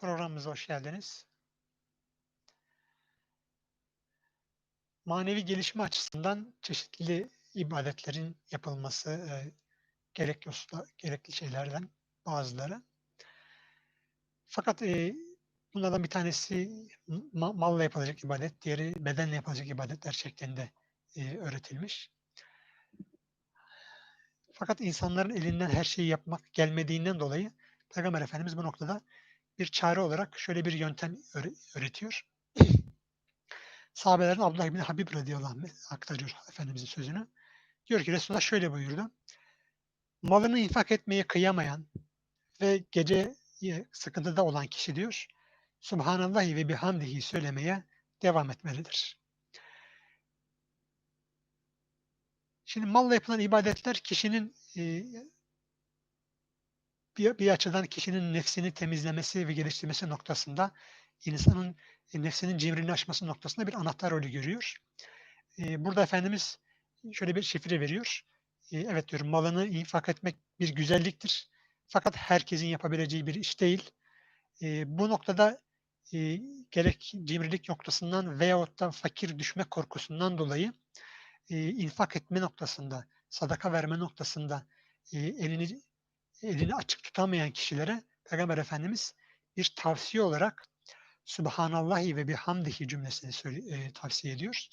Programımıza hoş geldiniz. Manevi gelişme açısından çeşitli ibadetlerin yapılması e, gerekli, gerekli şeylerden bazıları. Fakat e, bunlardan bir tanesi ma- malla yapılacak ibadet, diğeri bedenle yapılacak ibadetler şeklinde e, öğretilmiş. Fakat insanların elinden her şeyi yapmak gelmediğinden dolayı Peygamber Efendimiz bu noktada bir çare olarak şöyle bir yöntem öğre- öğretiyor. Sahabelerin Abdullah bin Habib radıyallahu anh aktarıyor Efendimizin sözünü. Diyor ki Resulullah şöyle buyurdu. Malını infak etmeye kıyamayan ve gece sıkıntıda olan kişi diyor, Subhanallahi ve bihamdihi söylemeye devam etmelidir. Şimdi malla yapılan ibadetler kişinin e, bir, bir açıdan kişinin nefsini temizlemesi ve geliştirmesi noktasında insanın e, nefsinin cimrini aşması noktasında bir anahtar rolü görüyor. E, burada Efendimiz şöyle bir şifre veriyor. E, evet diyor malını infak etmek bir güzelliktir. Fakat herkesin yapabileceği bir iş değil. Bu noktada gerek cimrilik noktasından veyahut da fakir düşme korkusundan dolayı infak etme noktasında, sadaka verme noktasında elini elini açık tutamayan kişilere Peygamber Efendimiz bir tavsiye olarak Subhanallahi ve bihamdihi cümlesini söyle- e, tavsiye ediyor.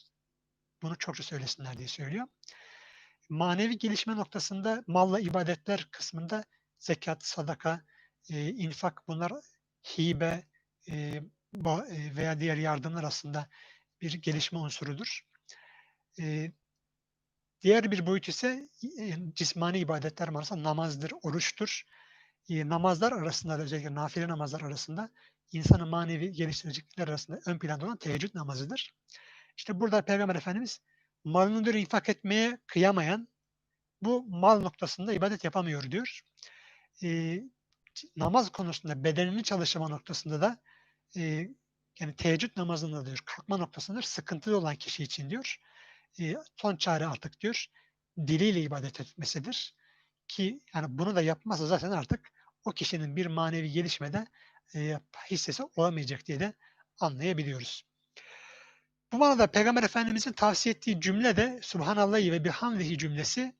Bunu çokça söylesinler diye söylüyor. Manevi gelişme noktasında malla ibadetler kısmında zekat, sadaka, e, infak bunlar hibe e, ba- e, veya diğer yardımlar aslında bir gelişme unsurudur. E, diğer bir boyut ise cismani ibadetler varsa namazdır, oruçtur. Namazlar arasında da özellikle nafile namazlar arasında insanı manevi geliştirecekler arasında ön planda olan teheccüd namazıdır. İşte burada Peygamber Efendimiz malını diyor infak etmeye kıyamayan bu mal noktasında ibadet yapamıyor diyor. E, namaz konusunda bedenini çalıştırma noktasında da e, yani teheccüd namazında diyor kalkma noktasında sıkıntılı olan kişi için diyor e, son çare artık diyor diliyle ibadet etmesidir. Ki yani bunu da yapmazsa zaten artık o kişinin bir manevi gelişmede e, hissesi olamayacak diye de anlayabiliyoruz. Bu manada Peygamber Efendimizin tavsiye ettiği cümle de Subhanallahi ve bihamdihi cümlesi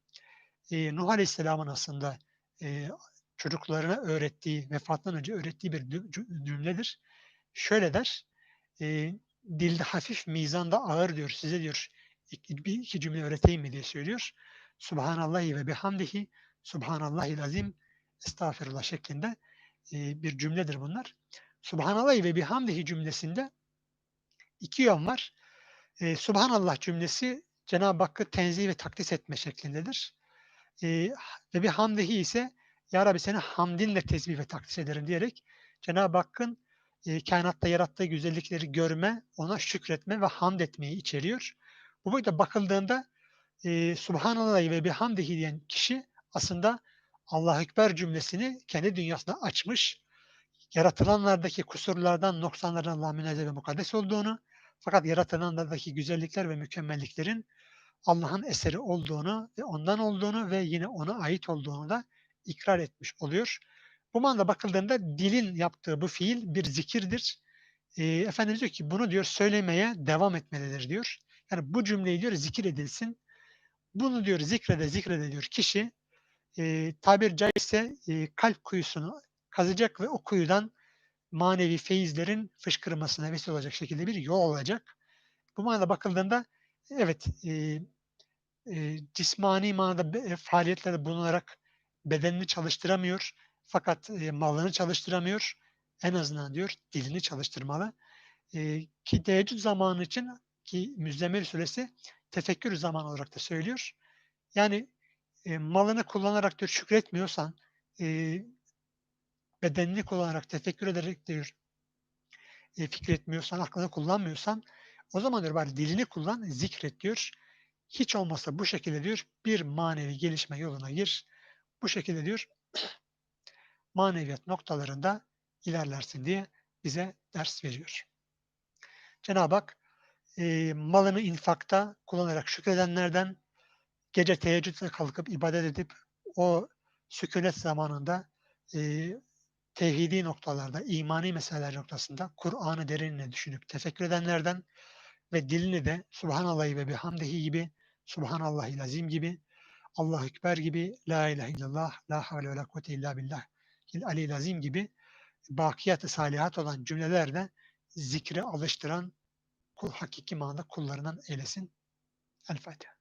e, Nuh Aleyhisselam'ın aslında çocuklarına öğrettiği, vefattan önce öğrettiği bir cü- cü- cümledir. Şöyle der, e, dilde hafif, mizanda ağır diyor, size diyor bir iki cümle öğreteyim mi diye söylüyor. Subhanallahi ve bihamdihi, Subhanallahil azim, estağfirullah şeklinde e, bir cümledir bunlar. Subhanallahi ve bihamdihi cümlesinde iki yön var. E, Subhanallah cümlesi Cenab-ı Hakk'ı tenzih ve takdis etme şeklindedir. E, ve bihamdihi ise Ya Rabbi seni hamdinle tesbih ve takdis ederim diyerek Cenab-ı Hakk'ın e, kainatta yarattığı güzellikleri görme, ona şükretme ve hamd etmeyi içeriyor. Bu boyutta bakıldığında e, Subhanallah ve bihamdihi diyen kişi aslında Allah Ekber cümlesini kendi dünyasına açmış, yaratılanlardaki kusurlardan, noksanlardan Allah münezzeh ve mukaddes olduğunu, fakat yaratılanlardaki güzellikler ve mükemmelliklerin Allah'ın eseri olduğunu ve ondan olduğunu ve yine ona ait olduğunu da ikrar etmiş oluyor. Bu manada bakıldığında dilin yaptığı bu fiil bir zikirdir. E, Efendimiz diyor ki bunu diyor söylemeye devam etmelidir diyor. Yani bu cümleyi diyor zikir edilsin. Bunu diyor zikrede zikrede diyor kişi e, tabir caizse e, kalp kuyusunu kazacak ve o kuyudan manevi feyizlerin fışkırmasına vesile olacak şekilde bir yol olacak. Bu manada bakıldığında evet e, e, cismani manada e, faaliyetlerde bulunarak bedenini çalıştıramıyor fakat e, malını çalıştıramıyor. En azından diyor dilini çalıştırmalı. E, ki teheccüd zamanı için ki Müzzemmil suresi tefekkür zamanı olarak da söylüyor. Yani e, malını kullanarak diyor şükretmiyorsan e, bedenini kullanarak tefekkür ederek diyor e, fikretmiyorsan, aklını kullanmıyorsan o zaman diyor bari dilini kullan, zikret diyor. Hiç olmazsa bu şekilde diyor bir manevi gelişme yoluna gir. Bu şekilde diyor maneviyat noktalarında ilerlersin diye bize ders veriyor. Cenab-ı Hak e, malını infakta kullanarak şükredenlerden gece teheccüde kalkıp ibadet edip o sükunet zamanında e, tevhidi noktalarda, imani meseleler noktasında Kur'an'ı derinle düşünüp tefekkür edenlerden ve dilini de Subhanallah ve bihamdihi gibi, Subhanallahil azim gibi, Allahu Ekber gibi, La ilahe illallah, La havle ve la kuvvete illa billah, Aleyhil azim gibi bakiyat-ı salihat olan cümlelerle zikre alıştıran kul, hakiki manada kullarından eylesin. El Fatiha.